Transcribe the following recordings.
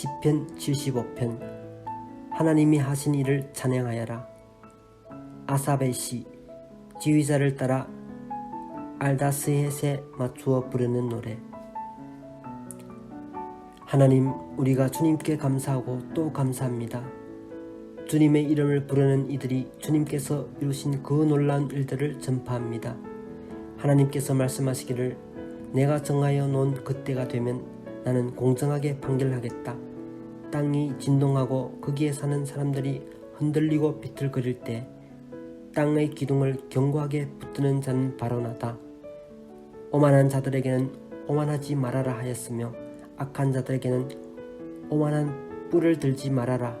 시편 75편 하나님이 하신 일을 찬양하여라 아사베 시 지휘자를 따라 알다스헷에 맞추어 부르는 노래 하나님 우리가 주님께 감사하고 또 감사합니다. 주님의 이름을 부르는 이들이 주님께서 이루신 그 놀라운 일들을 전파합니다. 하나님께서 말씀하시기를 내가 정하여 놓은 그때가 되면 나는 공정하게 판결하겠다. 땅이 진동하고 거기에 사는 사람들이 흔들리고 비틀거릴 때 땅의 기둥을 견고하게 붙드는 자는 나다. 오만한 자들에게는 오만하지 말아라 하였으며 악한 자들에게는 오만한 뿔을 들지 말아라.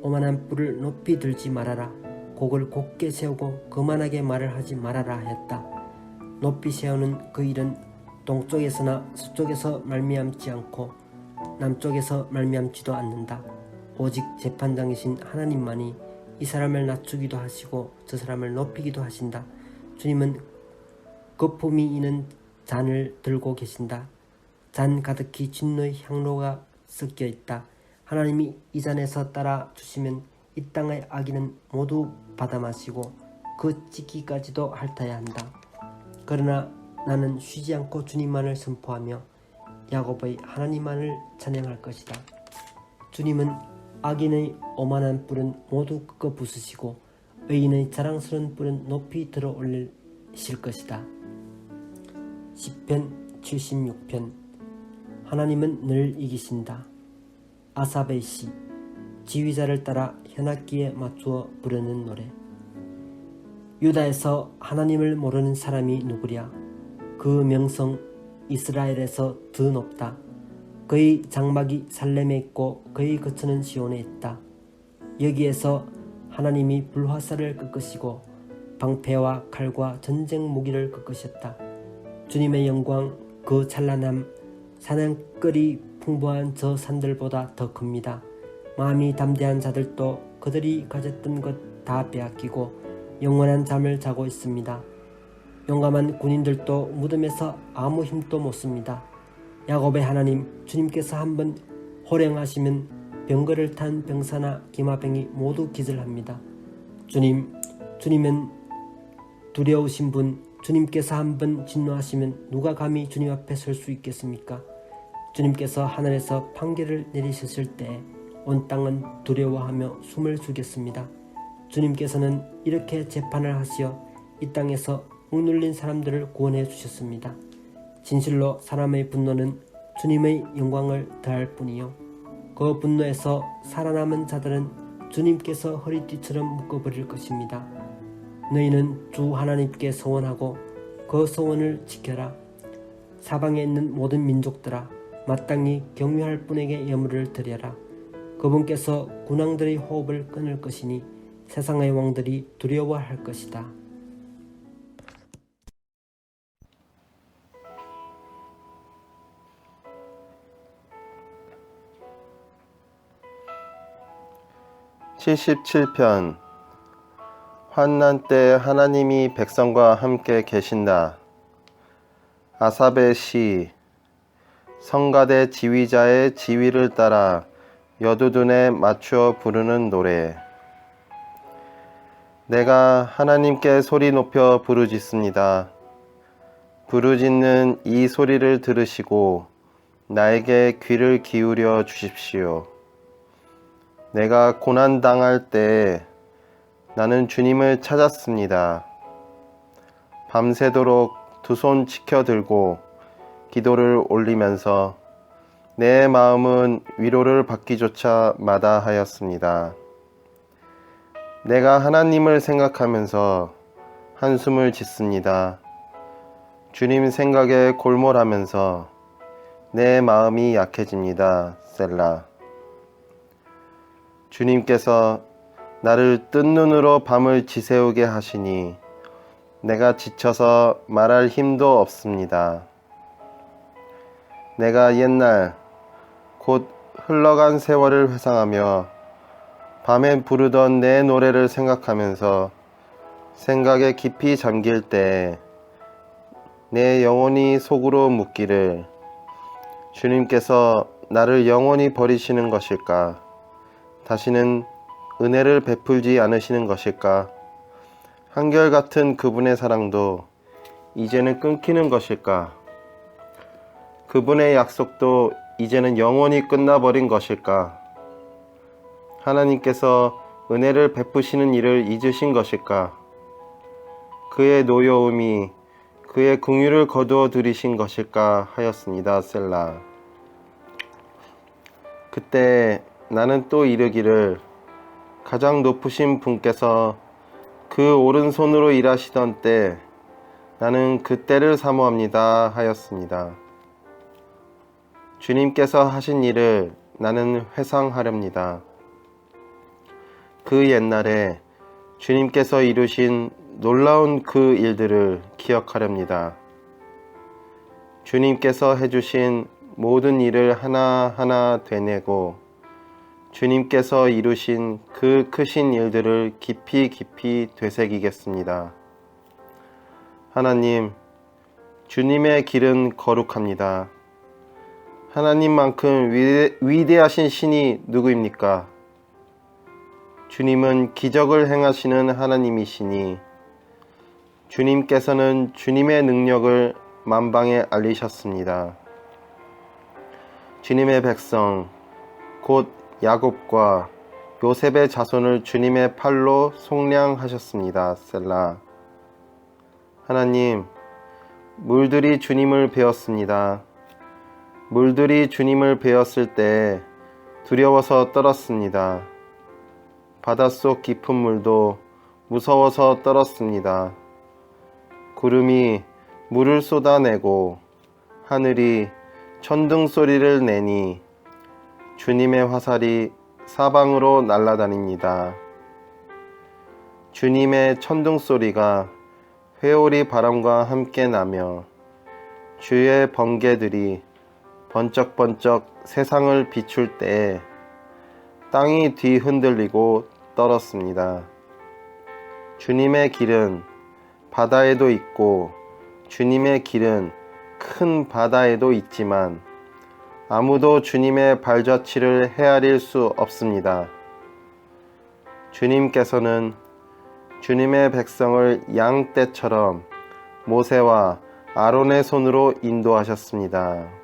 오만한 뿔을 높이 들지 말아라. 곡을 곱게 세우고 거만하게 말을 하지 말아라 하였다. 높이 세우는 그 일은 동쪽에서나 서쪽에서 말미암지 않고 남쪽에서 말미암지도 않는다. 오직 재판장이신 하나님만이 이 사람을 낮추기도 하시고 저 사람을 높이기도 하신다. 주님은 거품이 있는 잔을 들고 계신다. 잔 가득히 진노의 향로가 섞여 있다. 하나님이 이 잔에서 따라 주시면 이 땅의 악인은 모두 받아 마시고 그 찢기까지도 핥아야 한다. 그러나 나는 쉬지 않고 주님만을 선포하며 야곱의 하나님만을 찬양할 것이다. 주님은 악인의 오만한 뿔은 모두 꺾어 부수시고 의인의 자랑스러운 뿔은 높이 들어 올리실 것이다. 시편 76편 하나님은 늘 이기신다. 아사베 시 지휘자를 따라 현악기에 맞추어 부르는 노래 유다에서 하나님을 모르는 사람이 누구랴 그 명성 이스라엘에서 더 높다 그의 장막이 살렘에 있고 그의 거처는 시온에 있다 여기에서 하나님이 불화살을 꺾으시고 방패와 칼과 전쟁 무기를 꺾으셨다 주님의 영광 그 찬란함 사냥거리 풍부한 저 산들보다 더 큽니다. 마음이 담대한 자들도 그들이 가졌던 것 다 빼앗기고 영원한 잠을 자고 있습니다. 용감한 군인들도 무덤에서 아무 힘도 못 씁니다. 야곱의 하나님 주님께서 한번 호령하시면 병거를 탄 병사나 기마병이 모두 기절합니다. 주님, 주님은 두려우신 분, 주님께서 한번 진노하시면 누가 감히 주님 앞에 설 수 있겠습니까? 주님께서 하늘에서 판결을 내리셨을 때 온 땅은 두려워하며 숨을 죽였습니다. 주님께서는 이렇게 재판을 하시어 이 땅에서 억눌린 사람들을 구원해 주셨습니다. 진실로 사람의 분노는 주님의 영광을 더할 뿐이요. 그 분노에서 살아남은 자들은 주님께서 허리띠처럼 묶어버릴 것입니다. 너희는 주 하나님께 소원하고 그 소원을 지켜라. 사방에 있는 모든 민족들아 마땅히 경유할 분에게 예물을 드려라. 그분께서 군왕들의 호흡을 끊을 것이니 세상의 왕들이 두려워할 것이다. 칠십칠 편 환난 때 하나님이 백성과 함께 계신다. 아사베 시 성가대 지휘자의 지휘를 따라 여두둔에 맞추어 부르는 노래. 내가 하나님께 소리 높여 부르짖습니다. 부르짖는 이 소리를 들으시고 나에게 귀를 기울여 주십시오. 내가 고난 당할 때 나는 주님을 찾았습니다. 밤새도록 두손 치켜 들고 기도를 올리면서 내 마음은 위로를 받기조차 마다하였습니다. 내가 하나님을 생각하면서 한숨을 짓습니다. 주님 생각에 골몰하면서 내 마음이 약해집니다. 셀라. 주님께서 나를 뜬 눈으로 밤을 지새우게 하시니 내가 지쳐서 말할 힘도 없습니다. 내가 옛날 곧 흘러간 세월을 회상하며 밤에 부르던 내 노래를 생각하면서 생각에 깊이 잠길 때 내 영혼이 속으로 묻기를 주님께서 나를 영원히 버리시는 것일까? 다시는 은혜를 베풀지 않으시는 것일까? 한결같은 그분의 사랑도 이제는 끊기는 것일까? 그분의 약속도 이제는 영원히 끝나버린 것일까? 하나님께서 은혜를 베푸시는 일을 잊으신 것일까? 그의 노여움이 그의 궁유를 거두어 들이신 것일까 하였습니다. 셀라. 그때 나는 또 이르기를 가장 높으신 분께서 그 오른손으로 일하시던 때 나는 그때를 사모합니다 하였습니다. 주님께서 하신 일을 나는 회상하렵니다. 그 옛날에 주님께서 이루신 놀라운 그 일들을 기억하렵니다. 주님께서 해주신 모든 일을 하나하나 되뇌고 주님께서 이루신 그 크신 일들을 깊이 깊이 되새기겠습니다. 하나님, 주님의 길은 거룩합니다. 하나님만큼 위대, 위대하신 신이 누구입니까? 주님은 기적을 행하시는 하나님이시니 주님께서는 주님의 능력을 만방에 알리셨습니다. 주님의 백성, 곧 야곱과 요셉의 자손을 주님의 팔로 속량하셨습니다. 셀라. 하나님, 물들이 주님을 배웠습니다. 물들이 주님을 배웠을 때 두려워서 떨었습니다. 바닷속 깊은 물도 무서워서 떨었습니다. 구름이 물을 쏟아내고 하늘이 천둥 소리를 내니 주님의 화살이 사방으로 날아다닙니다. 주님의 천둥 소리가 회오리 바람과 함께 나며 주의 번개들이 번쩍번쩍 세상을 비출 때에 땅이 뒤흔들리고 떨었습니다. 주님의 길은 바다에도 있고 주님의 길은 큰 바다에도 있지만 아무도 주님의 발자취를 헤아릴 수 없습니다. 주님께서는 주님의 백성을 양떼처럼 모세와 아론의 손으로 인도하셨습니다.